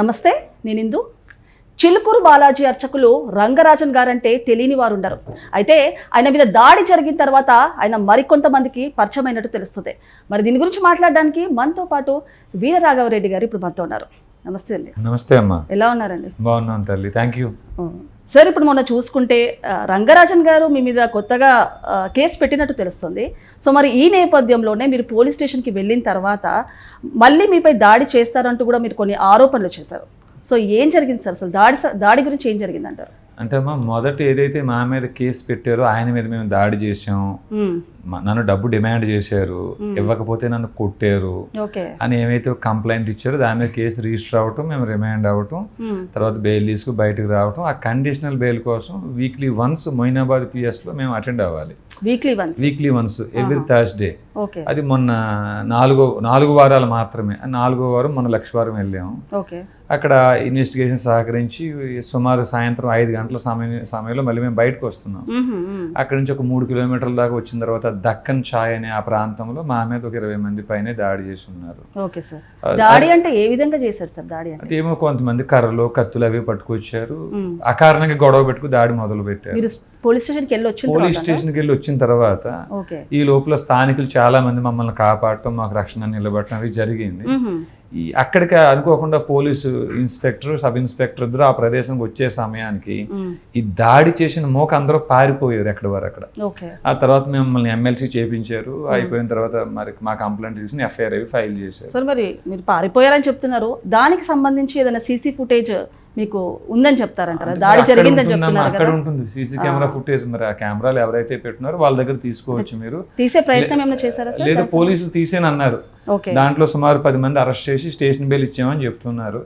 నమస్తే నేను ఇందు. చిలుకూరు బాలాజీ అర్చకులు రంగరాజన్ గారంటే తెలియని వారు ఉండరు అయితే ఆయన మీద దాడి జరిగిన తర్వాత ఆయన మరికొంతమందికి పరిచయం అయినట్టు తెలుస్తుంది. మరి దీని గురించి మాట్లాడడానికి మనతో పాటు వీరరాఘవరెడ్డి గారు ఇప్పుడు మనతో ఉన్నారు. నమస్తే అండి. నమస్తే అమ్మా. ఎలా ఉన్నారండి? బాగున్నాను తల్లి. Thank you. సార్ ఇప్పుడు మొన్న చూసుకుంటే రంగరాజన్ గారు మీ మీద కొత్తగా కేసు పెట్టినట్టు తెలుస్తుంది. సో మరి ఈ నేపథ్యంలోనే మీరు పోలీస్ స్టేషన్కి వెళ్ళిన తర్వాత మళ్ళీ మీపై దాడి చేస్తారంటూ కూడా మీరు కొన్ని ఆరోపణలు చేశారు. సో ఏం జరిగింది సార్? అసలు దాడి స- దాడి గురించి ఏం జరిగింది అంటారు అంటే అమ్మా మొదట ఏదైతే మా మీద కేసు పెట్టారో ఆయన మీద మేము దాడి చేసాం నన్ను డబ్బు డిమాండ్ చేశారు. ఇవ్వకపోతే నన్ను కొట్టారు. అని ఏమైతే కంప్లైంట్ ఇచ్చారో దాని మీద కేసు రిజిస్టర్ అవ్వటం మేము రిమాండ్ అవ్వటం. తర్వాత బెయిల్ తీసుకు బయటకు రావటం. ఆ కండిషనల్ బెయిల్ కోసం వీక్లీ వన్స్ మొయినాబాద్ పిఎస్లో మేము అటెండ్ అవ్వాలి. Weekly once? Weekly once every Thursday. అది మొన్న నాలుగో నాలుగు వారాలు మాత్రమే. నాలుగో వారం మొన్న లక్షవారం వెళ్ళాము ఓకే. అక్కడ ఇన్వెస్టిగేషన్ సహకరించి సుమారు సాయంత్రం ఐదు గంటల సమయం సమయంలో మళ్ళీ మేము బయటకు వస్తున్నాం. అక్కడ నుంచి ఒక మూడు కిలోమీటర్ల దాకా వచ్చిన తర్వాత దక్కన్ ఛాయ్ అనే ఆ ప్రాంతంలో మా మీద ఒక ఇరవై మంది పైన దాడి చేసి ఉన్నారు. దాడి అంటే ఏ విధంగా చేశారు సార్ దాడి అంటే? అదేమో కొంతమంది కర్రలు కత్తులు అవి పట్టుకొచ్చారు. అకారణంగా గొడవ పెట్టుకు దాడి మొదలు పెట్టారు. పోలీస్ స్టేషన్కి వెళ్ళి వచ్చిన పోలీస్ స్టేషన్కి వెళ్ళి వచ్చిన తర్వాత ఈ లోపల స్థానికులు చాలా మంది మమ్మల్ని కాపాడటం మాకు రక్షణ నిలబడటం అవి జరిగింది. ఈ అక్కడికి అనుకోకుండా పోలీసు ఇన్స్పెక్టర్ సబ్ ఇన్స్పెక్టర్ ఇద్దరు ఆ ప్రదేశంకి వచ్చే సమయానికి. ఈ దాడి చేసిన మోక అందరూ పారిపోయారు ఎక్కడి వారు అక్కడ. ఆ తర్వాత మిమ్మల్ని ఎమ్మెల్సీ చేపించారు. అయిపోయిన తర్వాత మరి మా కంప్లైంట్ తీసుకుని ఎఫ్ఐఆర్ అవి ఫైల్ చేశారు. సార్ మరి మీరు పారిపోయారని చెప్తున్నారు. దానికి సంబంధించి ఏదైనా సీసీ ఫుటేజ్ మీకు ఉందని చెప్తారంటారా? దాడి జరిగిందని చెప్తున్నారు అక్కడ ఉంటుంది. సీసీ కెమెరా ఫుటేజ్ మరి ఆ కెమెరాలు ఎవరైతే పెట్టినారో వాళ్ళ దగ్గర తీసుకోవచ్చు మీరు. తీసే ప్రయత్నం ఏమైనా చేశారా సార్? లేదా పోలీసులు తీసేని అన్నారు. దాంట్లో సుమారు పది మంది అరెస్ట్ చేసి స్టేషన్ బెయిల్ ఇచ్చామని చెప్తున్నారు.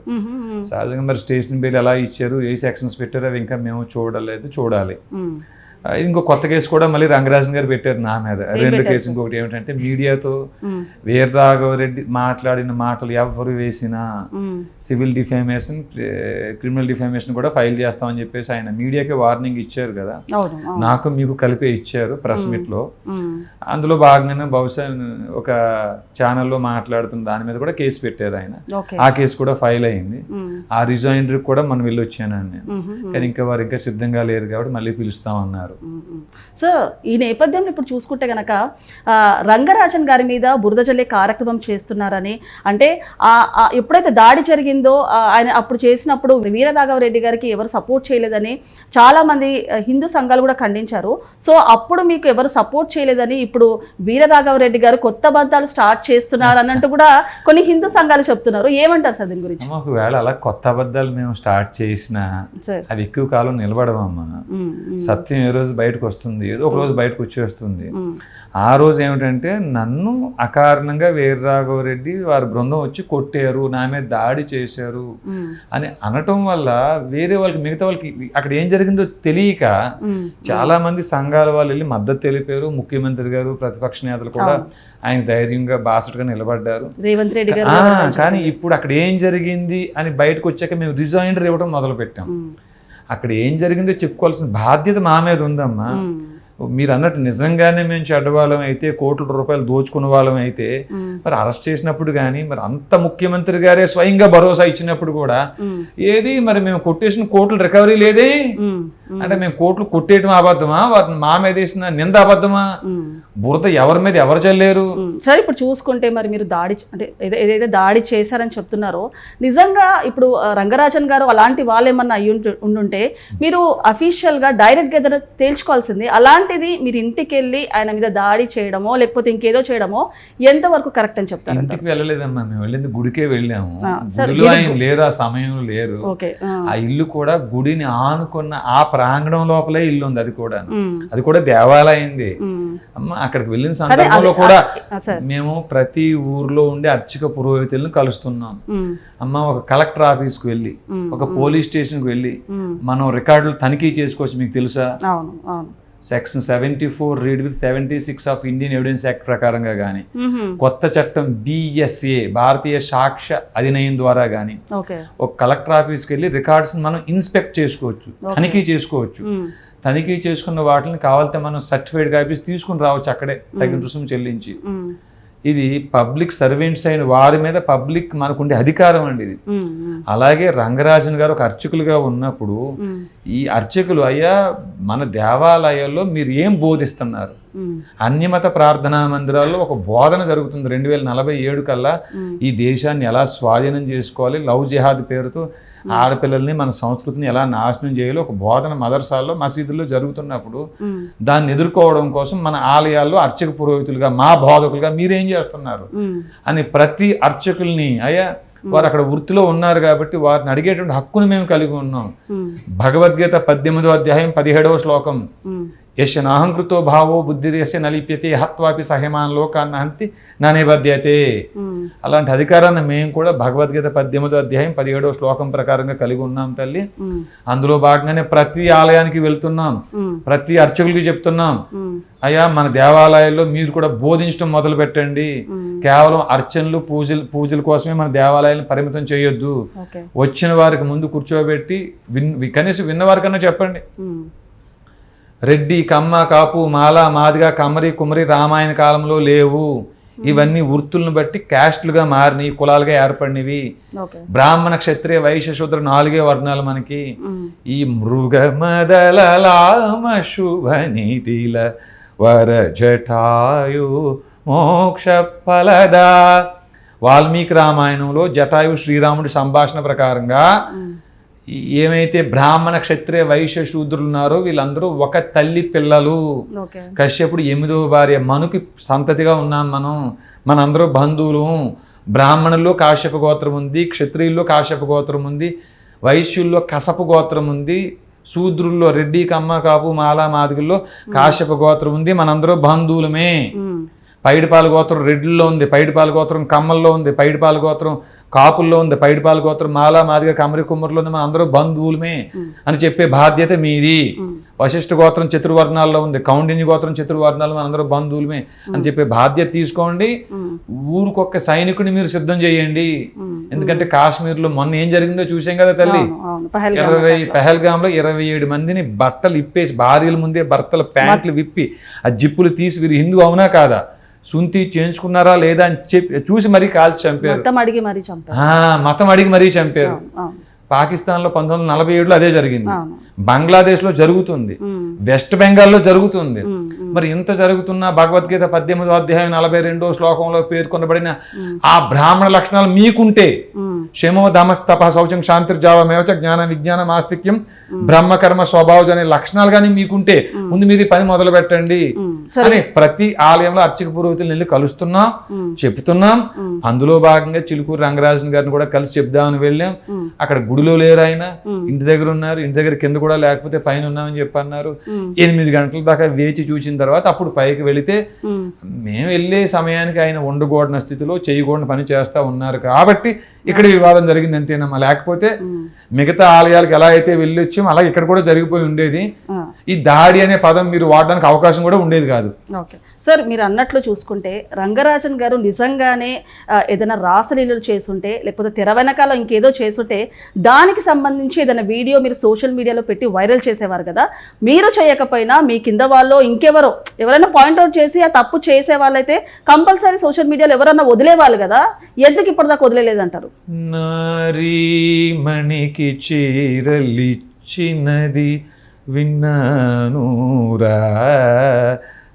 సహజంగా మరి స్టేషన్ బెయిల్ ఎలా ఇచ్చారు ఏ సెక్షన్స్ పెట్టారో అవి ఇంకా మేము చూడలేదు చూడాలి. ఇంకో కొత్త కేసు కూడా మళ్ళీ రంగరాజన్ గారు పెట్టారు నా మీద రెండు కేసు ఇంకొకటి ఏమిటంటే మీడియాతో మ్మ్. వీరరాఘవరెడ్డి మాట్లాడిన మాటలు ఎవరు వేసినా. సివిల్ డిఫేమేషన్ క్రిమినల్ డిఫేమేషన్ కూడా ఫైల్ చేస్తామని చెప్పేసి ఆయన మీడియాకి వార్నింగ్ ఇచ్చారు కదా. నాకు మీకు కలిపే ఇచ్చారు ప్రెస్ మీట్లో. అందులో భాగంగానే బహుశా ఒక ఛానల్లో మాట్లాడుతున్న దాని మీద కూడా కేసు పెట్టారు ఆయన ఆ కేసు కూడా ఫైల్ అయింది. ఆ రిజైనర్ కూడా మనం వెళ్ళి వచ్చానండి నేను. కానీ ఇంకా వారు ఇంకా సిద్ధంగా లేరు కాబట్టి మళ్ళీ పిలుస్తామన్నారు మ్మ్. సో ఈ నేపథ్యంలో ఇప్పుడు చూసుకుంటే గనక ఆ, రంగరాజన్ గారి మీద బురద జల్లే కార్యక్రమం చేస్తున్నారని అంటే ఎప్పుడైతే దాడి జరిగిందో ఆయన అప్పుడు చేసినప్పుడు వీరరాఘవరెడ్డి గారికి ఎవరు సపోర్ట్ చేయలేదని చాలా మంది ఆ, హిందూ సంఘాలు కూడా ఖండించారు సో అప్పుడు మీకు ఎవరు సపోర్ట్ చేయలేదని ఇప్పుడు వీరరాఘవరెడ్డి గారు కొత్త బంధాలు స్టార్ట్ చేస్తున్నారు అన్నట్టు కూడా కొన్ని హిందూ సంఘాలు చెప్తున్నారు ఏమంటారు సార్ దీని గురించి ఒకవేళ అలా కొత్త అబద్ధాలు మేము స్టార్ట్ చేసినా అవి ఎక్కువ కాలం నిలబడవమ్మా మ్మ్. మ్మ్. సత్యం రోజు బయటకు వస్తుంది ఏదో ఒక రోజు బయటకు వచ్చేస్తుంది. ఆ రోజు ఏమిటంటే నన్ను అకారణంగా వీరరాఘవరెడ్డి వారి బృందం వచ్చి కొట్టారు నా మీద దాడి చేశారు. అని అనటం వల్ల వేరే వాళ్ళకి మిగతా వాళ్ళకి అక్కడ ఏం జరిగిందో తెలియక. చాలా మంది సంఘాల వాళ్ళు వెళ్ళి మద్దతు తెలిపారు ముఖ్యమంత్రి గారు ప్రతిపక్ష నేతలు కూడా ఆయన ధైర్యంగా బాసటగా నిలబడ్డారు రేవంత్ రెడ్డి గారు కానీ ఇప్పుడు అక్కడ ఏం జరిగింది అని బయటకు వచ్చాక మేము రిజైండర్ ఇవ్వడం మొదలు పెట్టాం. అక్కడ ఏం జరిగిందో చెప్పుకోవాల్సిన బాధ్యత మా మీద ఉందమ్మా మ్మ్. మీరు అన్నట్టు నిజంగానే మేము చెడ్డవాళ్ళం అయితే కోట్ల రూపాయలు దోచుకున్న వాళ్ళం అయితే. మరి అరెస్ట్ చేసినప్పుడు కానీ మరి అంత ముఖ్యమంత్రి గారే స్వయంగా భరోసా ఇచ్చినప్పుడు కూడా. ఏది మరి మేము కొట్టేసిన కోట్లు రికవరీ లేదే. అంటే మేము కోట్లు కొట్టేయటం అబద్ధమా? వాటిని మా మీద వేసిన నింద అబద్ధమా. బురద ఎవరి మీద ఎవరు చల్లేరు. సరే ఇప్పుడు చూసుకుంటే మరి మీరు దాడి అంటే ఏద- ఏదైతే దాడి చేశారని చెప్తున్నారో నిజంగా ఇప్పుడు రంగరాజన్ గారు అలాంటి వాళ్ళు ఏమన్నా అయ్యి ఉండుంటే మీరు అఫీషియల్గా డైరెక్ట్గా ఏదైనా తేల్చుకోవాల్సింది. అలాంటిది మీరు ఇంటికి వెళ్ళి ఆయన మీద దాడి చేయడమో లేకపోతే ఇంకేదో చేయడమో ఎంతవరకు కరెక్ట్ అని చెప్తారు ఇంటికి వెళ్ళలేదమ్మా. మేము వెళ్ళింది గుడికే వెళ్ళాము. గుడిలో ఆయన లేరు ఆ సమయంలో లేరు. ఆ ఇల్లు కూడా గుడిని ఆనుకున్న ఆ ప్రాంగణం లోపలే ఇల్లు ఉంది అది కూడా. అది కూడా దేవాలయంది మ్మ్. అమ్మ అక్కడికి వెళ్ళిన సందర్భంలో కూడా మేము ప్రతి ఊర్లో ఉండే అర్చక పురోహితులను కలుస్తున్నాం మ్మ్. అమ్మ ఒక కలెక్టర్ ఆఫీస్కి వెళ్ళి మ్మ్. ఒక పోలీస్ స్టేషన్కి వెళ్ళి మ్మ్. మనం రికార్డులు తనిఖీ చేసుకోవచ్చు మీకు తెలుసా section seventy four read with seventy six of Indian evidence act ప్రకారంగా కానీ. కొత్త చట్టం బిఎస్ఏ భారతీయ సాక్ష్య అధినయం ద్వారా కానీ ఒక కలెక్టర్ ఆఫీస్కి వెళ్ళి రికార్డ్స్ మనం ఇన్స్పెక్ట్ చేసుకోవచ్చు తనిఖీ చేసుకోవచ్చు. తనిఖీ చేసుకున్న వాటిని కావాలంటే మనం సర్టిఫైడ్ కాపీస్ తీసుకుని రావచ్చు అక్కడే తగిన రుసుము చెల్లించి. ఇది పబ్లిక్ సర్వెంట్స్ అయిన వారి మీద పబ్లిక్ మనకుండే అధికారం అండి ఇది. అలాగే రంగరాజన్ గారు ఒక అర్చకులుగా ఉన్నప్పుడు ఈ అర్చకులు అయ్యా మన దేవాలయాల్లో మీరు ఏం బోధిస్తున్నారు? అన్యమత ప్రార్థనా మందిరాల్లో ఒక బోధన జరుగుతుంది. రెండు వేల నలభై ఏడు కల్లా ఈ దేశాన్ని ఎలా స్వాధీనం చేసుకోవాలి? లవ్ జిహాద్ పేరుతో ఆడపిల్లల్ని మన సంస్కృతిని ఎలా నాశనం చేయాలో ఒక బోధన మదర్సాల్లో మసీదుల్లో జరుగుతున్నప్పుడు దాన్ని ఎదుర్కోవడం కోసం మన ఆలయాల్లో అర్చక పురోహితులుగా మా బోధకులుగా మీరేం చేస్తున్నారు? అని ప్రతి అర్చకుల్ని అయ్యా వారు అక్కడ వృత్తిలో ఉన్నారు కాబట్టి వారిని అడిగేటువంటి హక్కును మేము కలిగి ఉన్నాం. భగవద్గీత పద్దెనిమిదో అధ్యాయం పదిహేడవ శ్లోకం. యశ నాహంకృతో భావో బుద్ధిర్యస్య నలిప్యతే హత్వాపి సహమాన్ లోకాన్న హంతి నా నిబద్ధ్యతే ఉమ్, అలాంటి అధికారాన్ని మేము కూడా భగవద్గీత పద్దెనిమిదో అధ్యాయం పదిహేడవ శ్లోకం ప్రకారంగా కలిగి ఉన్నాం తల్లి. అందులో భాగంగానే ప్రతి ఆలయానికి వెళ్తున్నాం. ప్రతి అర్చకులకి చెప్తున్నాం. అయ్యా మన దేవాలయాల్లో మీరు కూడా బోధించడం మొదలు పెట్టండి. కేవలం అర్చనలు పూజలు పూజల కోసమే మన దేవాలయాలను పరిమితం చేయొద్దు. వచ్చిన వారికి ముందు కూర్చోబెట్టి విన్ కనీసం విన్నవారికన్నా చెప్పండి. రెడ్డి కమ్మ కాపు మాల మాదిగ కమ్మరి కుమరి రామాయణ కాలంలో లేవు. ఇవన్నీ వృత్తులను బట్టి క్యాస్ట్లుగా మారినవి కులాలుగా ఏర్పడినవి. బ్రాహ్మణ క్షత్రియ వైశ్య శూద్ర నాలుగే వర్ణాలు మనకి. ఈ మృగమదలామ శుభ నీతిల వర జటాయు మోక్ష ఫలదా. వాల్మీకి రామాయణంలో జటాయు శ్రీరాముడి సంభాషణ ప్రకారంగా ఏమైతే బ్రాహ్మణ క్షత్రియ వైశ్య శూద్రులు ఉన్నారో వీళ్ళందరూ ఒక తల్లి పిల్లలు. కశ్యపుడు ఎనిమిదవ భార్య మనుకి సంతతిగా ఉన్నాం మనం. మనందరూ బంధువులు. బ్రాహ్మణుల్లో కాశ్యప గోత్రం ఉంది క్షత్రియుల్లో కాశ్యప గోత్రం ఉంది వైశ్యుల్లో కసపు గోత్రం ఉంది శూద్రుల్లో రెడ్డి కమ్మ కాపు మాల మాదిగుల్లో కాశ్యప గోత్రం ఉంది మనందరూ బంధువులమే. పైడిపాల గోత్రం రెడ్డిల్లో ఉంది పైడిపాల గోత్రం కమ్మల్లో ఉంది పైడిపాల గోత్రం కాపుల్లో ఉంది పైడిపాల గోత్రం మాల మాదిగ కమరి కుమ్మరిలో ఉంది మన అందరూ బంధువులమే అని చెప్పే బాధ్యత మీది. వశిష్ఠ గోత్రం చతుర్వర్ణాల్లో ఉంది కౌండిన్య గోత్రం చతుర్వర్ణాలు మనందరూ బంధువులమే అని చెప్పే బాధ్యత తీసుకోండి. ఊరికొక్క సైనికుని మీరు సిద్ధం చేయండి. ఎందుకంటే కాశ్మీర్లో మొన్న ఏం జరిగిందో చూసాం కదా తల్లి? ఇరవై పెహల్గాంలో ఇరవై ఏడు మందిని బట్టలు ఇప్పేసి భార్యల ముందే భర్తల ప్యాంట్లు విప్పి ఆ జిప్పులు తీసి వీరు హిందూ అవునా కాదా? సుంతి చేయించుకున్నారా లేదా అని చెప్పి చూసి మరీ కాల్చి చంపారు. మొత్తం అడిగి మరీ చంపారు. మతం అడిగి మరీ చంపారు. పాకిస్తాన్లో పంతొమ్మిది వందల నలభై ఏడులో అదే జరిగింది. బంగ్లాదేశ్లో జరుగుతుంది. వెస్ట్ బెంగాల్లో జరుగుతుంది. మరి ఇంత జరుగుతున్న భగవద్గీత పద్దెనిమిదో అధ్యాయం నలభై రెండో శ్లోకంలో పేర్కొనబడిన ఆ బ్రాహ్మణ లక్షణాలు మీకుంటే శమో దమస్తప శౌచం శాంతిర్జావమేవచ జ్ఞాన విజ్ఞాన ఆస్తిక్యం బ్రహ్మకర్మ స్వభావం అనే లక్షణాలు కానీ మీకుంటే ముందు మీరు పని మొదలు పెట్టండి. అని ప్రతి ఆలయంలో అర్చక పురోహితులు వెళ్ళి కలుస్తున్నాం చెప్తున్నాం. అందులో భాగంగా చిలుకూరు రంగరాజన్ గారిని కూడా కలిసి చెప్దామని వెళ్ళాం. అక్కడ గుడిలో లేరు ఆయన. ఇంటి దగ్గర ఉన్నారు. ఇంటి దగ్గర కింద కూడా లేకపోతే పైన ఉన్నామని చెప్పి అన్నారు ఉమ్, ఎనిమిది గంటల దాకా వేచి చూసిన తర్వాత అప్పుడు పైకి వెళితే మేము వెళ్ళే సమయానికి ఆయన ఉండకూడని స్థితిలో చేయకూడని పని చేస్తా ఉన్నారు కాబట్టి ఇక్కడ వివాదం జరిగింది అంతేనమ్మా. లేకపోతే మిగతా ఆలయాలకు ఎలా అయితే వెళ్ళి వచ్చామో అలా ఇక్కడ కూడా జరిగిపోయి ఉండేది. ఈ దాడి అనే పదం మీరు వాడడానికి అవకాశం కూడా ఉండేది కాదు. సార్ మీరు అన్నట్లు చూసుకుంటే రంగరాజన్ గారు నిజంగానే ఏదైనా రాసలీలలు చేసుంటే లేకపోతే తెర వెనకాల ఇంకేదో చేసుంటే దానికి సంబంధించి ఏదైనా వీడియో మీరు సోషల్ మీడియాలో పెట్టి వైరల్ చేసేవారు కదా? మీరు చేయకపోయినా మీ కింద వాళ్ళు ఇంకెవరో ఎవరైనా పాయింట్అవుట్ చేసి ఆ తప్పు చేసే వాళ్ళైతే కంపల్సరీ సోషల్ మీడియాలో ఎవరన్నా వదిలేవాళ్ళు కదా? ఎందుకు ఇప్పటిదాకా వదిలేలేదంటారు? నారీమణికి చీరలిచ్చినది విన్నానురా.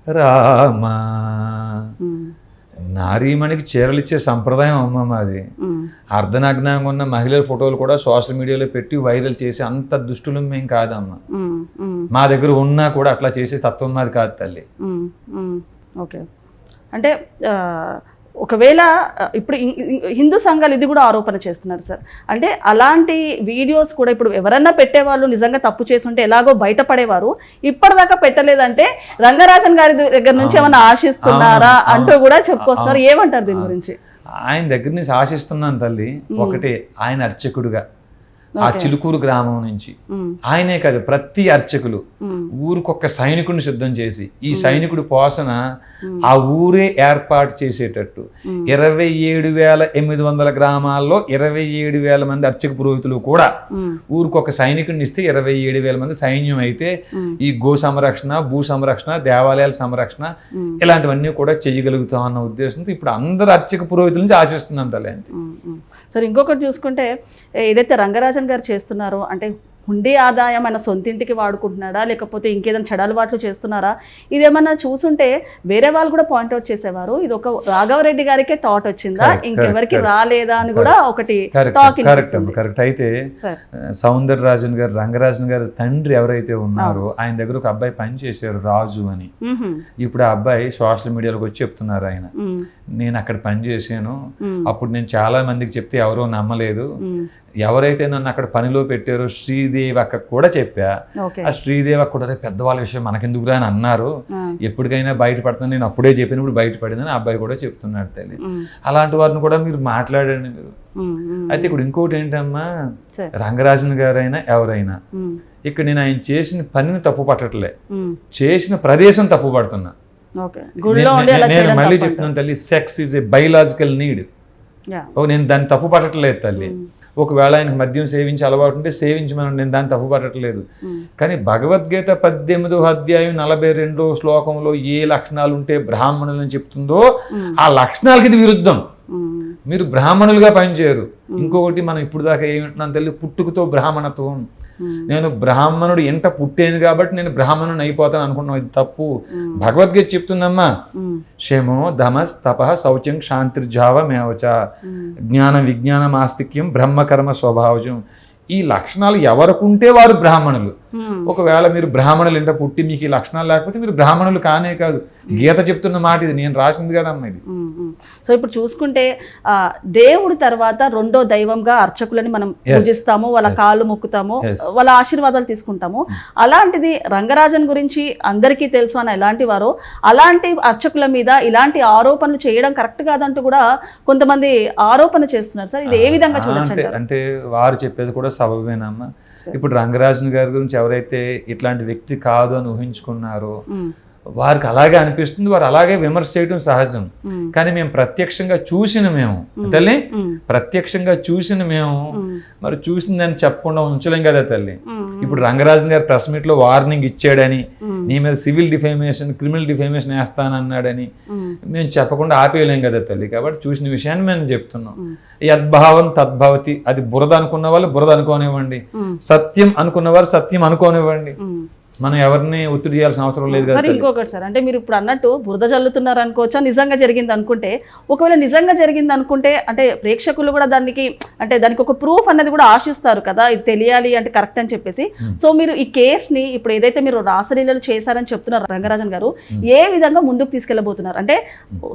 రామా. నారీమణికి చీరలిచ్చే సంప్రదాయం అమ్మ మాది. అర్ధనగ్నంగా ఉన్న మహిళల ఫోటోలు కూడా సోషల్ మీడియాలో పెట్టి వైరల్ చేసి అంత దుష్టులం మేము కాదమ్మా. మా దగ్గర ఉన్నా కూడా అట్లా చేసే తత్వం మాది కాదు తల్లి. ఓకే. అంటే ఒకవేళ ఇప్పుడు హిందూ సంఘాలు ఇది కూడా ఆరోపణ చేస్తున్నారు సార్. అంటే అలాంటి వీడియోస్ కూడా ఇప్పుడు ఎవరన్నా పెట్టేవాళ్ళు నిజంగా తప్పు చేస్తుంటే ఎలాగో బయటపడేవారు ఇప్పటిదాకా పెట్టలేదంటే రంగరాజన్ గారి దగ్గర నుంచి ఏమైనా ఆశిస్తున్నారా అంటూ కూడా చెప్పుకొస్తున్నారు. ఏమంటారు దీని గురించి? ఆయన దగ్గర నుంచి ఆశిస్తున్నాను తల్లి. ఒకటే ఆయన అర్చకుడుగా. ఆ చిలుకూరు గ్రామం నుంచి. ఆయనే కాదు ప్రతి అర్చకులు. ఉమ్, ఊరికొక సైనికుడిని సిద్ధం చేసి ఈ సైనికుడి పోషణ ఆ ఊరే ఏర్పాటు చేసేటట్టు. ఇరవై ఏడు వేల ఎనిమిది వందల గ్రామాల్లో ఇరవై ఏడు వేల మంది అర్చక పురోహితులు కూడా ఊరికొక సైనికుడిని ఇస్తే ఇరవై ఏడు వేల మంది సైన్యం అయితే. ఈ గో సంరక్షణ భూ సంరక్షణ దేవాలయాల సంరక్షణ. ఇలాంటివన్నీ కూడా చేయగలుగుతాం అన్న ఉద్దేశంతో ఇప్పుడు అందరు అర్చక పురోహితుల నుంచి ఆశిస్తున్నాం తల్లి. సరే ఇంకొకటి చూసుకుంటే ఏదైతే రంగరాజన్ గారు చేస్తున్నారో అంటే హుండీ ఆదాయం ఆయన సొంతింటికి వాడుకుంటున్నాడా? లేకపోతే ఇంకేదైనా చెడలవాట్లు చేస్తున్నారా? ఇదేమన్నా చూసుంటే వేరే వాళ్ళు కూడా పాయింట్అవుట్ చేసేవారు. ఇది ఒక రాఘవరెడ్డి గారికే థాట్ వచ్చిందా? ఇంకెవరికి రాలేదా అని కూడా ఒకటి కరెక్ట్ టాక్ అయితే సార్ సౌందరరాజన్ గారు రంగరాజన్ గారు తండ్రి ఎవరైతే ఉన్నారో ఆయన దగ్గర ఒక అబ్బాయి పని చేశారు రాజు అని. ఇప్పుడు ఆ అబ్బాయి సోషల్ మీడియాలోకి వచ్చి చెప్తున్నారు ఆయన. నేను అక్కడ పని చేశాను. అప్పుడు నేను చాలా మందికి చెప్తే ఎవరో నమ్మలేదు. మ్మ్. ఎవరైతే నన్ను అక్కడ పనిలో పెట్టారో శ్రీదేవి అక్క కూడా చెప్పా. ఆ శ్రీదేవి అక్క కూడా "రే, పెద్దవాళ్ళ విషయం మనకెందుకురా అని అన్నారు. ఎప్పటికైనా బయటపడుతుంది నేను అప్పుడే చెప్పినప్పుడు బయటపడిందని ఆ అబ్బాయి కూడా చెప్తున్నాడు తల్లి. అలాంటి వారిని కూడా మీరు మాట్లాడండి మీరు. అయితే ఇప్పుడు ఇంకోటి ఏంటమ్మా? రంగరాజన్ గారైనా ఎవరైనా. ఇక్కడ నేను ఆయన చేసిన పనిని తప్పు పట్టట్లే. చేసిన ప్రదేశం తప్పు పడుతున్నా. నేను- మళ్ళీ. చెప్తున్నాను తల్లి sex is a biological need ఓ నేను దాన్ని తప్పు పట్టట్లేదు తల్లి. ఒకవేళ ఆయనకు మద్యం సేవించి అలవాటు ఉంటే సేవించమని నేను దాన్ని తప్పు పట్టట్లేదు మ్మ్. కానీ భగవద్గీత పద్దెనిమిదో అధ్యాయం నలభై రెండో శ్లోకంలో ఏ లక్షణాలు ఉంటే బ్రాహ్మణులని చెప్తుందో ఆ లక్షణాలకి ఇది విరుద్ధం. మీరు బ్రాహ్మణులుగా పనిచేయరు ఇంకొకటి మనం ఇప్పుడు దాకా ఏమింటున్నాం తెలియదు పుట్టుకతో బ్రాహ్మణత్వం. నేను బ్రాహ్మణుడు ఎంట పుట్టేను కాబట్టి నేను బ్రాహ్మణుని అయిపోతాను అనుకున్నాం ఇది తప్పు. భగవద్గీత చెప్తుందమ్మా. మ్మ్. క్షేమో ధమస్ తప శౌచం క్షాంతిర్జావమేవచ. జ్ఞాన విజ్ఞానం ఆస్తిక్యం బ్రహ్మకర్మ స్వభావజం. ఈ లక్షణాలు ఎవరికుంటే వారు బ్రాహ్మణులు. ఒకవేళ మీరు బ్రాహ్మణులు ఇంట పుట్టి మీకు ఈ లక్షణాలు లేకపోతే మీరు బ్రాహ్మణులు కానే కాదు గీత చెప్తున్న మాట ఇది నేను రాసింది కదమ్మా ఇది మ్మ్. మ్మ్. సో ఇప్పుడు చూసుకుంటే దేవుడి తర్వాత రెండో దైవంగా అర్చకులని మనం పూజిస్తాము వాళ్ళ కాళ్ళు మొక్కుతాము. వాళ్ళ ఆశీర్వాదాలు తీసుకుంటాము అలాంటిది రంగరాజన్ గురించి అందరికీ తెలుసు అని ఎలాంటి వారో అలాంటి అర్చకుల మీద ఇలాంటి ఆరోపణలు చేయడం కరెక్ట్ కాదంటూ కూడా కొంతమంది ఆరోపణ చేస్తున్నారు సార్ ఇది ఏ విధంగా చూడొచ్చు అంటే వారు చెప్పేది కూడా సబబేనమ్మా ఇప్పుడు రంగరాజన్ గారి గురించి ఎవరైతే ఇట్లాంటి వ్యక్తి కాదు అని ఊహించుకున్నారో. వారికి అలాగే అనిపిస్తుంది వారు అలాగే విమర్శ చేయడం సహజం. కానీ మేము ప్రత్యక్షంగా చూసిన మేము తల్లి. ప్రత్యక్షంగా చూసిన మేము. మరి చూసిందని చెప్పకుండా ఉంచలేం కదా తల్లి. ఇప్పుడు రంగరాజన్ గారు ప్రెస్ మీట్లో వార్నింగ్ ఇచ్చాడని. నీ మీద సివిల్ డిఫేమేషన్ క్రిమినల్ డిఫేమేషన్ వేస్తానన్నాడని మ్మ్. చెప్పకుండా ఆపేయలేం కదా తల్లి కాబట్టి చూసిన విషయాన్ని మేము చెప్తున్నాం యద్భావం తద్భవతి అది బురద అనుకున్న వాళ్ళు బురద అనుకోనివ్వండి. సత్యం అనుకున్నవారు సత్యం అనుకోనివ్వండి. మనం ఎవరిని ఒత్తిడి చేయాల్సిన అవసరం లేదు కదా సరే ఇంకొకటి సార్ అంటే మీరు ఇప్పుడు అన్నట్టు బురద చల్లుతున్నారు అనుకోవచ్చా? నిజంగా జరిగింది అనుకుంటే ఒకవేళ నిజంగా జరిగింది అనుకుంటే అంటే ప్రేక్షకులు కూడా దానికి అంటే దానికి ఒక ప్రూఫ్ అన్నది కూడా ఆశిస్తారు కదా ఇది తెలియాలి అంటే కరెక్ట్ అని చెప్పేసి. సో మీరు ఈ కేసుని ఇప్పుడు ఏదైతే మీరు రాసలీలలు చేశారని చెప్తున్నారు రంగరాజన్ గారు ఏ విధంగా ముందుకు తీసుకెళ్ళబోతున్నారు? అంటే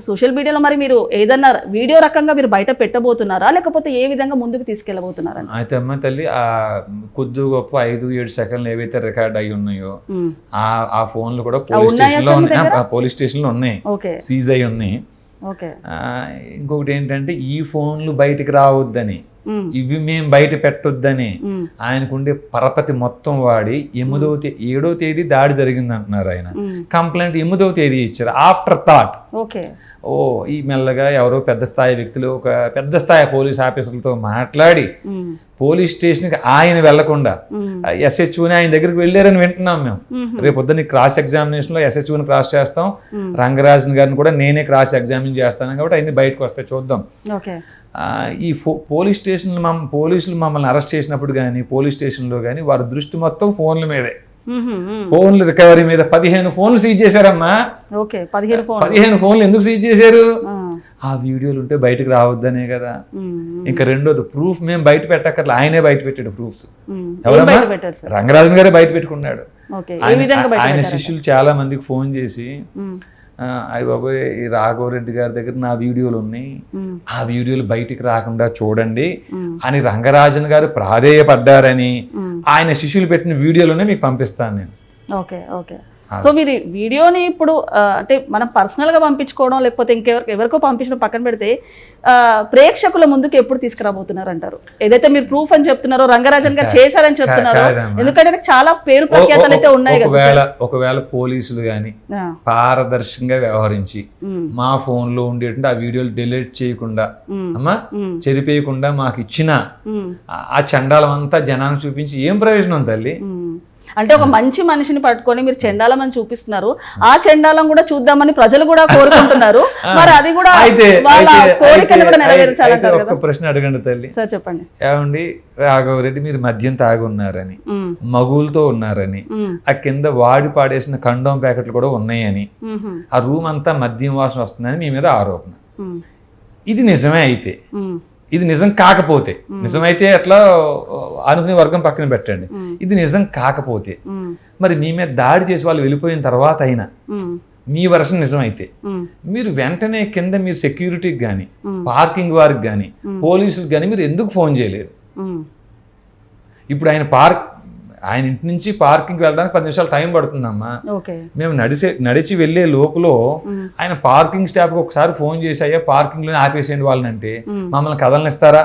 సోషల్ మీడియాలో మరి మీరు ఏదన్నా వీడియో రకంగా మీరు బయట పెట్టబోతున్నారా? లేకపోతే ఏ విధంగా ముందుకు తీసుకెళ్ళబోతున్నారని? అయితే అమ్మ తల్లి ఆ కొద్ది గొప్ప ఐదు ఏడు సెకండ్లు ఏవైతే రికార్డ్ అయి ఉన్నాయో. ఆ ఆ ఫోన్లు కూడా పోలీస్ ఉన్నాయా ఉన్నాయి దగ్గర? ఆ, పోలీస్ స్టేషన్లో ఉన్నాయి ఓకే సీజ్ అయి ఉన్నాయి ఇంకొకటి ఏంటంటే ఈ ఫోన్లు బయటికి రావద్దని. ఇవి మేము బయట పెట్టొద్దని. ఆయనకుండే పరపతి మొత్తం వాడి ఎనిమిదవ తే ఏడో తేదీ దాడి జరిగింది అంటున్నారు ఆయన. కంప్లైంట్ ఎనిమిదవ తేదీ ఇచ్చారు ఆఫ్టర్ థాట్ ఓకే ఓ ఈ మెల్లగా ఎవరో పెద్ద స్థాయి వ్యక్తులు ఒక పెద్ద స్థాయి పోలీస్ ఆఫీసర్లతో మాట్లాడి. పోలీస్ స్టేషన్కి ఆయన వెళ్ళకుండా. ఎస్హెచ్ఓని ఆయన దగ్గరికి వెళ్ళారని వింటున్నాం మేము. రేపు పొద్దున్న క్రాస్ ఎగ్జామినేషన్లో ఎస్హెచ్ఓని క్రాస్ చేస్తాం. రంగరాజన్ గారిని కూడా నేనే క్రాస్ ఎగ్జామిన్ చేస్తాను కాబట్టి అన్ని బయటకు వస్తాయి చూద్దాం. ఈ పోలీస్ స్టేషన్లు మమ్మ పోలీసులు మమ్మల్ని అరెస్ట్ చేసినప్పుడు కానీ పోలీస్ స్టేషన్లో కానీ వారి దృష్టి మొత్తం ఫోన్ల మీదే. ఫోన్లు రికవరీ మీద పదిహేను ఫోన్లు సీజ్ చేశారమ్మా. ఓకే పదిహేను ఫోన్ పదిహేను ఫోన్లు ఎందుకు సీజ్ చేశారు? ఆ. వీడియోలు ఉంటే బయటకు రావద్దనే కదా. ఇంకా రెండోది ప్రూఫ్ మేము బయట పెట్టక్కర్లే ఆయనే బయట పెట్టాడు ప్రూఫ్స్ ఎవరమ్మా? రంగరాజన్ గారే బయట పెట్టుకున్నాడు ఆయన శిష్యులు చాలా మందికి ఫోన్ చేసి అయ్య బాబోయ్ ఈ రాఘవరెడ్డి గారి దగ్గర నా వీడియోలు ఉన్నాయి. ఆ వీడియోలు బయటికి రాకుండా చూడండి. అని రంగరాజన్ గారు ప్రాధేయపడ్డారని. ఆయన శిష్యులు పెట్టిన వీడియోలోనే మీకు పంపిస్తాను నేను ఓకే ఓకే సో మీరు వీడియోని ఇప్పుడు అంటే మనం పర్సనల్గా పంపించుకోవడం లేకపోతే ఇంకెవరికి ఎవరికో పంపించడం పక్కన పెడితే ప్రేక్షకుల ముందుకు ఎప్పుడు తీసుకురాబోతున్నారు అంటారు? ఏదైతే మీరు ప్రూఫ్ అని చెప్తున్నారో రంగరాజన్ గారు చేశారని చెప్తున్నారో. ఎందుకంటే నాకు చాలా పేరు ప్రఖ్యాతలు అయితే ఉన్నాయి కదా ఒకవేళ ఒకవేళ పోలీసులు కానీ పారదర్శకంగా వ్యవహరించి మా ఫోన్లో ఉండేటువంటి ఆ వీడియోలు డిలీట్ చేయకుండా అమ్మా చెరిపేయకుండా మాకు ఇచ్చిన ఆ- చండాలం అంతా జనానికి చూపించి ఏం ప్రయోజనం తల్లి. అంటే ఒక మంచి మనిషిని పట్టుకొని మీరు చెండాలం అని చూపిస్తున్నారు. ఆ చెండాలం కూడా చూద్దామని ప్రజలు కూడా కోరుకుంటున్నారు. మరి అది కూడా వాళ్ళ కోరికను కూడా నెరవేర్చాలంటారు కదా? ప్రశ్న అడగండి తల్లి. సార్ చెప్పండి. ఏమండి రాఘవరెడ్డి మీరు మద్యం తాగి ఉన్నారని మగులతో ఉన్నారని ఆ కింద వాడి పాడేసిన కండోమ్ ప్యాకెట్లు కూడా ఉన్నాయని ఆ రూమ్ అంతా మద్యం వాసన వస్తుందని మీ మీద ఆరోపణ. ఇది నిజమే అయితే. ఇది నిజం కాకపోతే నిజమైతే అట్లా అనుకునే వర్గం పక్కన పెట్టండి. ఇది నిజం కాకపోతే మరి మీ మీద దాడి చేసి వాళ్ళు వెళ్ళిపోయిన తర్వాత అయినా మీ వర్షన్ నిజమైతే మీరు వెంటనే కింద మీ సెక్యూరిటీకి కానీ. పార్కింగ్ వారికి కానీ పోలీసులకు కానీ మీరు ఎందుకు ఫోన్ చేయలేదు? ఇప్పుడు ఆయన పార్క్ ఆయన ఇంటి నుంచి పార్కింగ్ వెళ్ళడానికి పది నిమిషాలు టైం పడుతుందమ్మా. మేము నడిచే నడిచి వెళ్ళే లోపల. ఆయన పార్కింగ్ స్టాఫ్కి ఒకసారి ఫోన్ చేసి అయ్యా పార్కింగ్లోనే ఆపేసేయండి వాళ్ళని అంటే మ్మ్. మమ్మల్ని కదలనిస్తారా?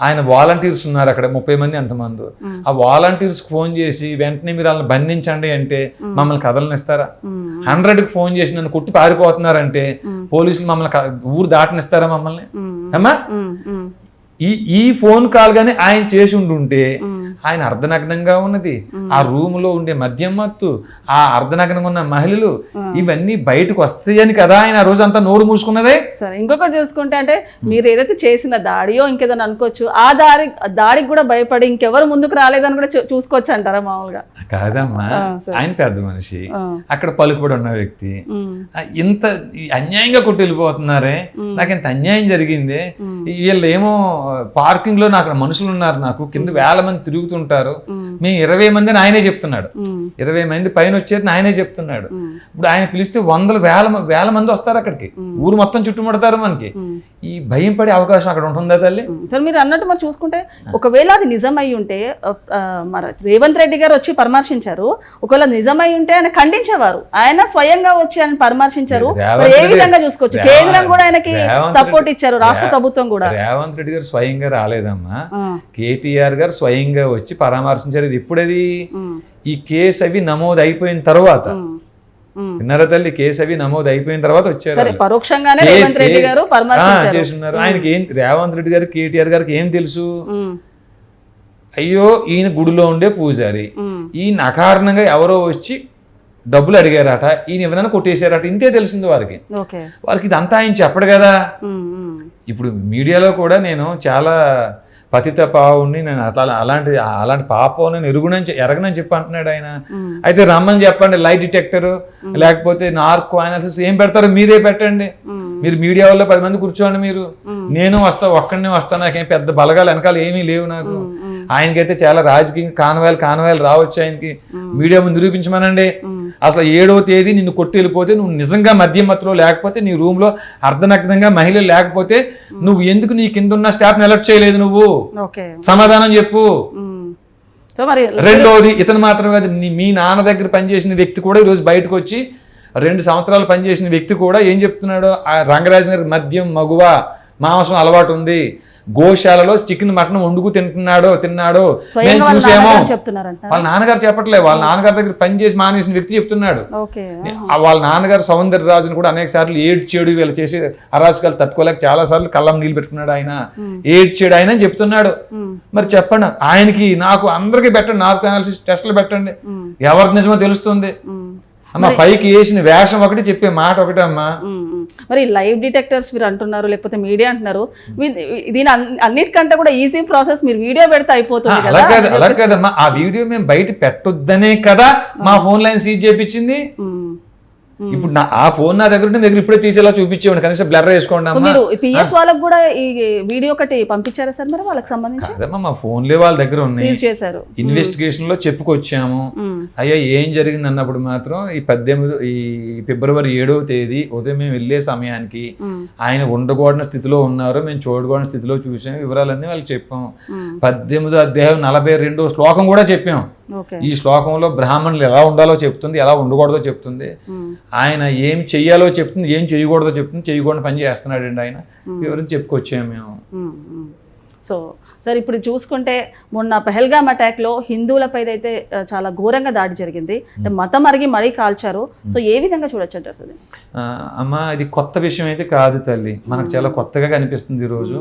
ఆయన వాలంటీర్స్ ఉన్నారు అక్కడ ముప్పై మంది అంతమంది మ్మ్. ఆ వాలంటీర్స్ ఫోన్ చేసి వెంటనే మీరు వాళ్ళని బంధించండి అంటే మమ్మల్ని కదలనిస్తారా? ఉమ్, హండ్రెడ్కి ఫోన్ చేసి నన్ను కొట్టి పారిపోతున్నారంటే పోలీసులు మమ్మల్ని క- ఊరు దాటనిస్తారా మమ్మల్ని? అమ్మా! ఈ ఈ ఫోన్ కాల్ గానీ ఆయన చేసి ఉండుంటే ఆయన అర్ధనగ్నంగా ఉన్నది. ఆ రూమ్లో ఉండే మద్యం మత్తు ఆ అర్ధనగ్నంగా ఉన్న మహిళలు ఇవన్నీ బయటకు వస్తాయని కదా ఆయన ఆ రోజు అంతా నోరు మూసుకున్నదే. సరే ఇంకొకటి చూసుకుంటే అంటే మీరు ఏదైతే చేసిన దాడియో ఇంకేదైనా అనుకోవచ్చు ఆ దాడి దాడికి కూడా భయపడి ఇంకెవరు ముందుకు రాలేదని కూడా చూసుకోవచ్చు అంటారా మామూలుగా? కాదమ్మా. ఆయన పెద్ద మనిషి. అక్కడ పలుకుబడి ఉన్న వ్యక్తి. ఇంత అన్యాయంగా కొట్టి వెళ్ళిపోతున్నారే నాకు ఇంత అన్యాయం జరిగింది. వీళ్ళు ఏమో పార్కింగ్లో నాకు మనుషులు ఉన్నారు నాకు. కింద వేల మంది తిరుగుతుంటారు. ఉమ్, మేము ఇరవై మంది అని ఆయనే చెప్తున్నాడు. ఇరవై మంది పైన వచ్చేది ఆయనే చెప్తున్నాడు. ఇప్పుడు ఆయన పిలిస్తే వందల వేల వేల మంది వస్తారు అక్కడికి. ఊరు మొత్తం చుట్టుముడతారు మనకి. ఈ భయం పడే అవకాశం అక్కడ ఉంటుందా తల్లి? సరే మీరు అన్నట్టు మరి చూసుకుంటే ఒకవేళ అది నిజమై ఉంటే మరి రేవంత్ రెడ్డి గారు వచ్చి పరామర్శించారు. ఒకవేళ నిజమై ఉంటే ఆయన ఖండించేవారు. ఆయన స్వయంగా వచ్చి ఆయన పరామర్శించారు. ఏ విధంగా చూసుకోవచ్చు? కేంద్రం కూడా ఆయనకి సపోర్ట్ ఇచ్చారు రాష్ట్ర ప్రభుత్వం కూడా. రేవంత్ రెడ్డి గారు స్వయంగా రాలేదమ్మా. కేటీఆర్ గారు స్వయంగా వచ్చి పరామర్శించారు. ఇది ఎప్పుడది ఉమ్, ఈ కేసు అవి నమోదు అయిపోయిన తర్వాత. విన్నారా తల్లి కేసు అవి నమోదు అయిపోయిన తర్వాత వచ్చారు. పరోక్షంగానే రేవంత్ రెడ్డి గారు చేస్తున్నారు. ఆయనకి ఏం రేవంత్ రెడ్డి గారు కేటీఆర్ గారికి ఏం తెలుసు? అయ్యో ఈయన గుడిలో ఉండే పూజారి. ఈయన అకారణంగా ఎవరో వచ్చి డబ్బులు అడిగారట. ఈయన ఎవరైనా కొట్టేశారట. ఇంతే తెలిసింది వారికి. వారికి ఇదంతా ఆయన చెప్పడు కదా. ఇప్పుడు మీడియాలో కూడా నేను చాలా పతిత పావుని నేను అట్లా అలాంటి అలాంటి పాపం నేను ఎరుగునని ఎరగనని చెప్పి అంటున్నాడు ఆయన. అయితే రమ్మని చెప్పండి లైట్ డిటెక్టర్ లేకపోతే నార్కో అనాలిసిస్ ఏం పెడతారో మీరే పెట్టండి. మీరు మీడియా వల్ల పది మంది కూర్చోండి మీరు. నేను వస్తా ఒక్కడినే వస్తాను నాకేం పెద్ద బలగాలు వెనకాల ఏమీ లేవు నాకు. ఆయనకైతే చాలా రాజకీయ కానవాయిలు కానవాయిలు రావచ్చు ఆయనకి. మీడియా ముందు నిరూపించమనండి. అసలు ఏడవ తేదీ నిన్ను కొట్టి వెళ్ళిపోతే నువ్వు నిజంగా మద్యం మత్తులో లేకపోతే నీ రూమ్లో అర్ధనగ్నంగా మహిళలు లేకపోతే నువ్వు ఎందుకు నీ కింద ఉన్న స్టాఫ్ అలర్ట్ చేయలేదు నువ్వు? సమాధానం చెప్పు. రెండోది ఇతను మాత్రమే కాదు మీ నాన్న దగ్గర పనిచేసిన వ్యక్తి కూడా ఈరోజు బయటకు వచ్చి రెండు సంవత్సరాలు పనిచేసిన వ్యక్తి కూడా ఏం చెప్తున్నాడు? ఆ రంగరాజు గారికి మద్యం మగువ మాంసం అలవాటు ఉంది. గోశాలలో చికెన్ మటన్ వండుకు తింటున్నాడో తిన్నాడో వాళ్ళ చూసాము. వాళ్ళ నాన్నగారు చెప్పట్లే వాళ్ళ నాన్నగారి దగ్గర పనిచేసి మానేసిన వ్యక్తి చెప్తున్నాడు. వాళ్ళ నాన్నగారు సౌందర్య రాజుని కూడా అనేక సార్లు ఏడ్చేడు వీళ్ళు చేసి అరాచకాలు తట్టుకోలేక చాలా సార్లు కళ్ళం నీళ్ళు పెట్టుకున్నాడు ఆయన. ఏడ్చాడు ఆయన చెప్తున్నాడు. మరి చెప్పండి ఆయనకి నాకు అందరికీ పెట్టండి నార్కో అనాలిసిస్ టెస్టులు పెట్టండి. ఎవరికి నిజమో తెలుస్తుంది. అమ్మ పైకి వేసిన వేషం ఒకటి చెప్పే మాట ఒకటే అమ్మా. మరి లైవ్ డిటెక్టర్స్ మీరు అంటున్నారు లేకపోతే మీడియా అంటున్నారు. దీని అన్- అన్నిటికంటే కూడా ఈజీ ప్రాసెస్ మీరు వీడియో పెడితే అయిపోతుంది అలా కదా కాదు అలా కాదమ్మా. ఆ వీడియో మేము బయట పెట్టొద్దనే కదా మా ఫోన్ లైన్ సీజ్ చేయించింది ఉమ్. ఇప్పుడు నా ఆ ఫోన్ నా దగ్గర దగ్గర ఇప్పుడే తీసేలా చూపించేవాడు కనీసం బ్లర్ వేసుకోండి మీరు పిఎస్ వాళ్ళకి కూడా ఈ వీడియో ఒకటి పంపించారా సార్ మరి వాళ్ళకి సంబంధించి? కాదమ్మా మా ఫోన్లే వాళ్ళ దగ్గర ఉన్నాయి. చేశారు. ఇన్వెస్టిగేషన్లో చెప్పుకొచ్చాము. అయ్యా ఏం జరిగింది అన్నప్పుడు మాత్రం ఈ పద్దెనిమిది ఈ ఫిబ్రవరి ఏడవ తేదీ ఉదయం మేము వెళ్ళే సమయానికి ఆయన ఉండకూడని స్థితిలో ఉన్నారు. మేము చూడకూడని స్థితిలో చూసాం వివరాలన్నీ వాళ్ళకి చెప్పాం. ఉమ్, పద్దెనిమిదో అధ్యాయం నలభై రెండో శ్లోకం కూడా చెప్పాం. ఈ శ్లోకంలో బ్రాహ్మణులు ఎలా ఉండాలో చెప్తుంది ఎలా ఉండకూడదో చెప్తుంది. ఆయన ఏం చెయ్యాలో చెప్తుంది ఏం చేయకూడదో చెప్తుంది చేయకూడని పని చేస్తున్నాడండి ఆయన. వివరించి చెప్పుకొచ్చాము మేము. సో సార్ ఇప్పుడు చూసుకుంటే మొన్న పెహల్గామ్ అటాక్లో హిందువులపై అయితే చాలా ఘోరంగా దాడి జరిగింది. అంటే మతం అరిగి మరీ కాల్చారు. సో ఏ విధంగా చూడొచ్చు అంటారు సార్ అమ్మ ఇది కొత్త విషయం అయితే కాదు తల్లి. మనకు చాలా కొత్తగా కనిపిస్తుంది ఈరోజు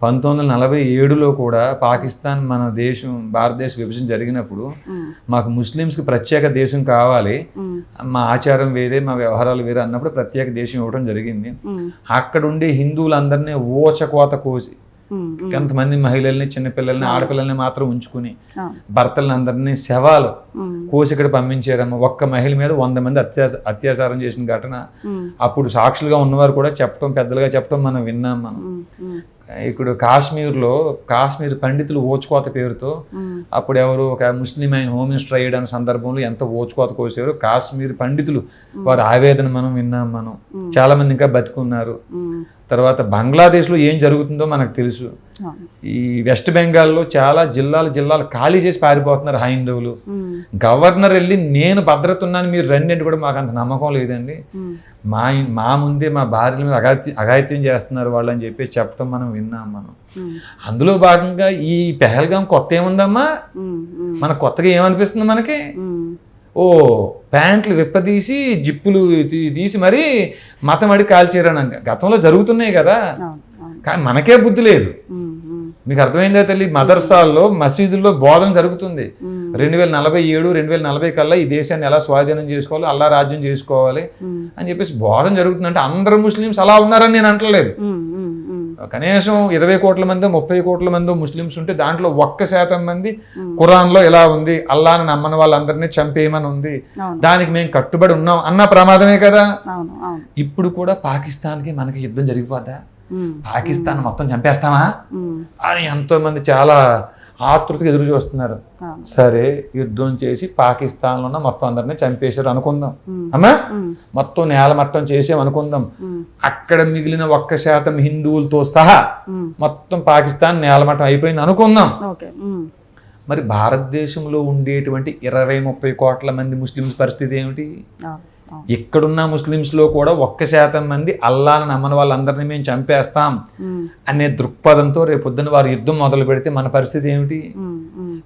పంతొమ్మిది వందల నలభై ఏడులో కూడా పాకిస్తాన్ మన దేశం భారతదేశ విభజన జరిగినప్పుడు మాకు ముస్లిమ్స్కి ప్రత్యేక దేశం కావాలి. మా ఆచారం వేరే మా వ్యవహారాలు వేరే అన్నప్పుడు ప్రత్యేక దేశం ఇవ్వడం జరిగింది. ఉమ్, అక్కడ ఉండే హిందువులందరినీ ఓచకోత కోసి. కొంతమంది మహిళల్ని చిన్నపిల్లల్ని ఆడపిల్లల్ని మాత్రం ఉంచుకుని భర్తలను అందరినీ శవాలు కోసి ఇక్కడ పంపించారమ్మ. ఒక్క మహిళ మీద వంద మంది అత్యాచ అత్యాచారం చేసిన ఘటన. అప్పుడు సాక్షులుగా ఉన్నవారు కూడా చెప్పడం పెద్దలుగా చెప్పడం మనం విన్నాం మనం. ఇప్పుడు కాశ్మీర్లో కాశ్మీర్ పండితులు ఓచుకోత పేరుతో అప్పుడు ఎవరు ఒక ముస్లిం అయిన హోమ్ మినిస్టర్ అయ్యడానికి సందర్భంలో ఎంత ఓచుకోత కోసారు కాశ్మీర్ పండితులు వారి ఆవేదన మనం విన్నాం మనం. చాలా మంది ఇంకా బతికున్నారు. తర్వాత బంగ్లాదేశ్లో ఏం జరుగుతుందో మనకు తెలుసు. ఈ వెస్ట్ బెంగాల్లో చాలా జిల్లాలు జిల్లాలు ఖాళీ చేసి పారిపోతున్నారు హైందవులు. గవర్నర్ వెళ్ళి నేను భద్రత ఉన్నాను మీరు రండి అంటే కూడా మాకు అంత నమ్మకం లేదండి. మా మా ముందే మా భార్యల మీద అగాత్య అఘాయిత్యం చేస్తున్నారు వాళ్ళు అని చెప్పి చెప్పడం మనం విన్నాం మనం. అందులో భాగంగా ఈ పెహల్గాం కొత్త ఏముందమ్మా? ఉమ్, ఉమ్, మన కొత్తగా ఏమనిపిస్తుంది మనకి? ఓ ప్యాంట్లు విప్పదీసి జిప్పులు తీసి మరీ మతం అడి కాల్చేరని గతంలో జరుగుతున్నాయి కదా. కానీ మనకే బుద్ధి లేదు. మీకు అర్థమైందా తల్లి? మదర్సాల్లో మసీదుల్లో బోధన జరుగుతుంది. రెండు వేల నలభై ఏడు రెండు వేల నలభై కల్లా ఈ దేశాన్ని ఎలా స్వాధీనం చేసుకోవాలి అల్లా రాజ్యం చేసుకోవాలి అని చెప్పేసి బోధన జరుగుతుందంటే అందరు ముస్లిమ్స్ అలా ఉన్నారని నేను అంటలేదు. కనీసం ఇరవై కోట్ల మంది ముప్పై కోట్ల మంది ముస్లిమ్స్ ఉంటే దాంట్లో ఒక్క శాతం మంది ఖురాన్లో ఇలా ఉంది? అల్లాని నమ్మని వాళ్ళందరినీ చంపేయమని ఉంది. దానికి మేము కట్టుబడి ఉన్నాం అన్న ప్రమాదమే కదా. ఇప్పుడు కూడా పాకిస్తాన్కి మనకి యుద్ధం జరిగిపోద్దా? పాకిస్తాన్ మొత్తం చంపేస్తామా? అని ఎంతో మంది చాలా ఆతృతగా ఎదురు చూస్తున్నారు. సరే యుద్ధం చేసి పాకిస్తాన్లో ఉన్న మొత్తం అందరినీ చంపేశారు అనుకుందాం. అమ్మా? మొత్తం నేలమట్టం చేసాం అనుకుందాం. అక్కడ మిగిలిన ఒక్క శాతం హిందువులతో సహా మొత్తం పాకిస్తాన్ నేలమట్టం అయిపోయింది అనుకుందాం. మరి భారతదేశంలో ఉండేటువంటి ఇరవై ముప్పై కోట్ల మంది ముస్లిమ్స్ పరిస్థితి ఏమిటి? ఇక్కడున్న ముస్లిమ్స్లో కూడా ఒక్క శాతం మంది అల్లాని నమ్మని వాళ్ళందరినీ మేము చంపేస్తాం అనే దృక్పథంతో రేపొద్దున వారు యుద్ధం మొదలు పెడితే మన పరిస్థితి ఏమిటి?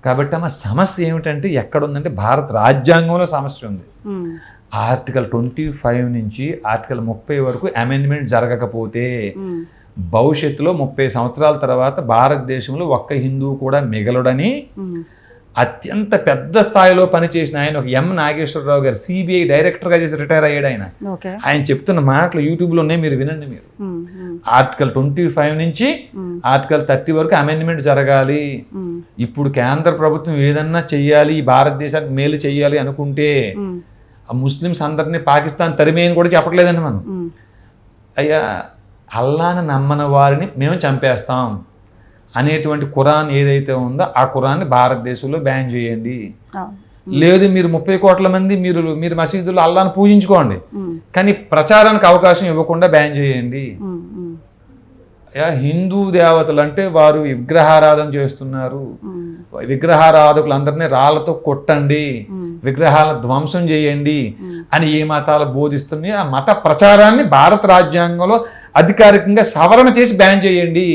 కాబట్టి అమ్మ సమస్య ఏమిటంటే ఎక్కడ ఉందంటే భారత రాజ్యాంగంలో సమస్య ఉంది. ఆర్టికల్ ట్వంటీ ఫైవ్ నుంచి ఆర్టికల్ ముప్పై వరకు అమెండ్మెంట్ జరగకపోతే భవిష్యత్తులో ముప్పై సంవత్సరాల తర్వాత భారతదేశంలో ఒక్క హిందువు కూడా మిగలడని అత్యంత పెద్ద స్థాయిలో పనిచేసిన ఆయన ఒక ఎం. నాగేశ్వరరావు గారు సిబిఐ డైరెక్టర్గా చేసి రిటైర్ అయ్యాడు ఆయన. ఆయన చెప్తున్న మాటలు యూట్యూబ్లో ఉన్నాయి మీరు వినండి మీరు. ఆర్టికల్ ట్వంటీ ఫైవ్ నుంచి ఆర్టికల్ థర్టీ వరకు అమెండ్మెంట్ జరగాలి. ఇప్పుడు కేంద్ర ప్రభుత్వం ఏదన్నా చెయ్యాలి భారతదేశానికి మేలు చెయ్యాలి అనుకుంటే ఆ ముస్లిమ్స్ అందరినీ పాకిస్తాన్ తరిమేయని కూడా చెప్పట్లేదండి మనం. అయ్యా అల్లాని నమ్మని వారిని మేము చంపేస్తాం. అనేటువంటి ఖురాన్ ఏదైతే ఉందో ఆ ఖురాన్ని భారతదేశంలో బ్యాన్ చేయండి. లేదు మీరు ముప్పై కోట్ల మంది మీరు మీరు మసీదులో అల్లాని పూజించుకోండి. కానీ ప్రచారానికి అవకాశం ఇవ్వకుండా బ్యాన్ చేయండి. హిందూ దేవతలు అంటే వారు విగ్రహారాధన చేస్తున్నారు. ఉమ్, విగ్రహారాధకులందరినీ రాళ్ళతో కొట్టండి. ఉమ్, విగ్రహాలను ధ్వంసం చేయండి అని ఏ మతాలు బోధిస్తున్నాయి ఆ మత ప్రచారాన్ని భారత రాజ్యాంగంలో అధికారికంగా సవరణ చేసి బ్యాన్ చేయండి.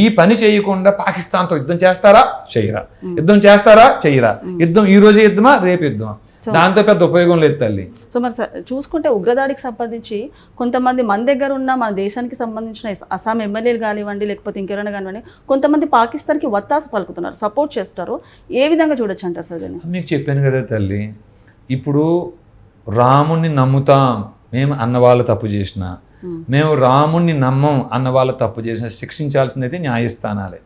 ఈ పని చేయకుండా పాకిస్తాన్తో యుద్ధం చేస్తారా? చేయరా. యుద్ధం చేస్తారా? చేయరా. యుద్ధం ఈ రోజు యుద్ధమా? రేపు యుద్ధమా? దాంతో పెద్ద ఉపయోగం లేదు తల్లి. సో మరి చూసుకుంటే ఉగ్రదాడికి సంబంధించి కొంతమంది మన దగ్గర ఉన్న మన దేశానికి సంబంధించిన అస్సాం ఎమ్మెల్యేలు కానివ్వండి లేకపోతే ఇంకెవరైనా కానివ్వండి కొంతమంది పాకిస్తాన్కి వత్తాసు పలుకుతున్నారు సపోర్ట్ చేస్తారు. ఏ విధంగా చూడొచ్చు అంటారు సార్ మీకు చెప్పాను కదా తల్లి ఇప్పుడు రాముణ్ణి నమ్ముతాం. మేము అన్నవాళ్ళు తప్పు చేసిన. మేము. రాముణ్ణి నమ్మం అన్న వాళ్ళు తప్పు చేసిన శిక్షించాల్సింది అయితే న్యాయస్థానాలే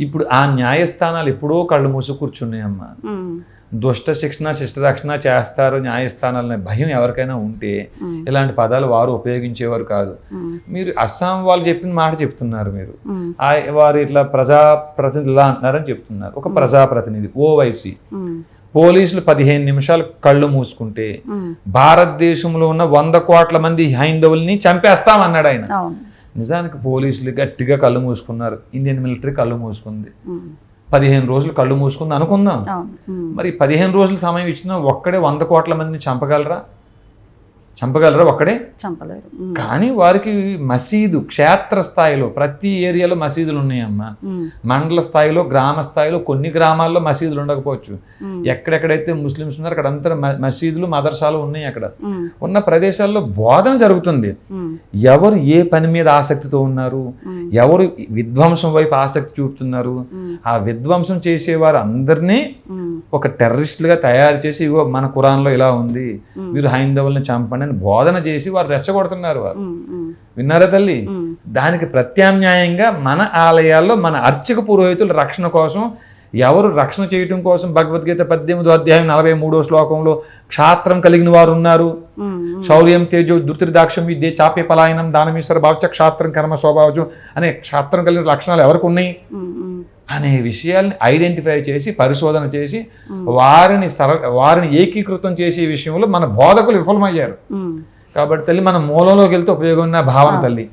ఇప్పుడు ఆ న్యాయస్థానాలు ఎప్పుడో కళ్ళు మూసి కూర్చున్నాయమ్మా. దుష్ట శిక్షణ శిష్ట రక్షణ చేస్తారు న్యాయస్థానాలనే భయం ఎవరికైనా ఉంటే ఇలాంటి పదాలు వారు ఉపయోగించేవారు కాదు. మీరు అస్సాం వాళ్ళు చెప్పిన మాట చెప్తున్నారు మీరు. వారు ఇట్లా ప్రజాప్రతినిధులా అంటున్నారని చెప్తున్నారు. ఒక ప్రజాప్రతినిధి ఓవైసీ. పోలీసులు పదిహేను నిమిషాలు కళ్ళు మూసుకుంటే భారతదేశంలో ఉన్న వంద కోట్ల మంది హైందవుల్ని చంపేస్తామన్నాడు ఆయన. నిజానికి పోలీసులు గట్టిగా కళ్ళు మూసుకున్నారు. ఇండియన్ మిలిటరీ కళ్ళు మూసుకుంది. పదిహేను రోజులు కళ్ళు మూసుకుంది అనుకుందాం. మరి పదిహేను రోజుల సమయం ఇచ్చినా ఒక్కడే వంద కోట్ల మందిని చంపగలరా? చంపగలరా? ఒక్కడే? చంపలేరు. కానీ వారికి మసీదు క్షేత్ర స్థాయిలో ప్రతి ఏరియాలో మసీదులు ఉన్నాయమ్మా. మండల స్థాయిలో గ్రామ స్థాయిలో కొన్ని గ్రామాల్లో మసీదులు ఉండకపోవచ్చు. ఎక్కడెక్కడైతే ముస్లిమ్స్ ఉన్నారో అక్కడ అంతా మసీదులు మదర్సాలు ఉన్నాయి అక్కడ. ఉన్న ప్రదేశాల్లో బోధన జరుగుతుంది. ఎవరు ఏ పని మీద ఆసక్తితో ఉన్నారు? ఎవరు విధ్వంసం వైపు ఆసక్తి చూపుతున్నారు? ఆ విధ్వంసం చేసేవారు అందరినీ ఒక టెర్రరిస్టులుగా తయారు చేసి ఇగో మన కురాన్లో ఇలా ఉంది మీరు హైందవుల్ని చంపండి అని బోధన చేసి వారు రెచ్చగొడుతున్నారు వారు. విన్నారా తల్లి? దానికి ప్రత్యామ్నాయంగా మన ఆలయాల్లో మన అర్చక పురోహితుల రక్షణ కోసం ఎవరు రక్షణ చేయటం కోసం భగవద్గీత పద్దెనిమిదో అధ్యాయం నలభై మూడో శ్లోకంలో క్షాత్రం కలిగిన వారు ఉన్నారు. శౌర్యం తేజో దుర్తిదాక్షం విద్య చాపే పలాయనం దానమీశ్వర భావచ క్షాత్రం కర్మ స్వభావజం అనే క్షాత్రం కలిగిన లక్షణాలు ఎవరికి ఉన్నాయి? అనే విషయాల్ని ఐడెంటిఫై చేసి పరిశోధన చేసి వారిని సర వారిని ఏకీకృతం చేసే విషయంలో మన బోధకులు విఫలమయ్యారు. కాబట్టి తల్లి మన మూలంలోకి వెళ్తే ఉపయోగం ఉన్న భావన తల్లి.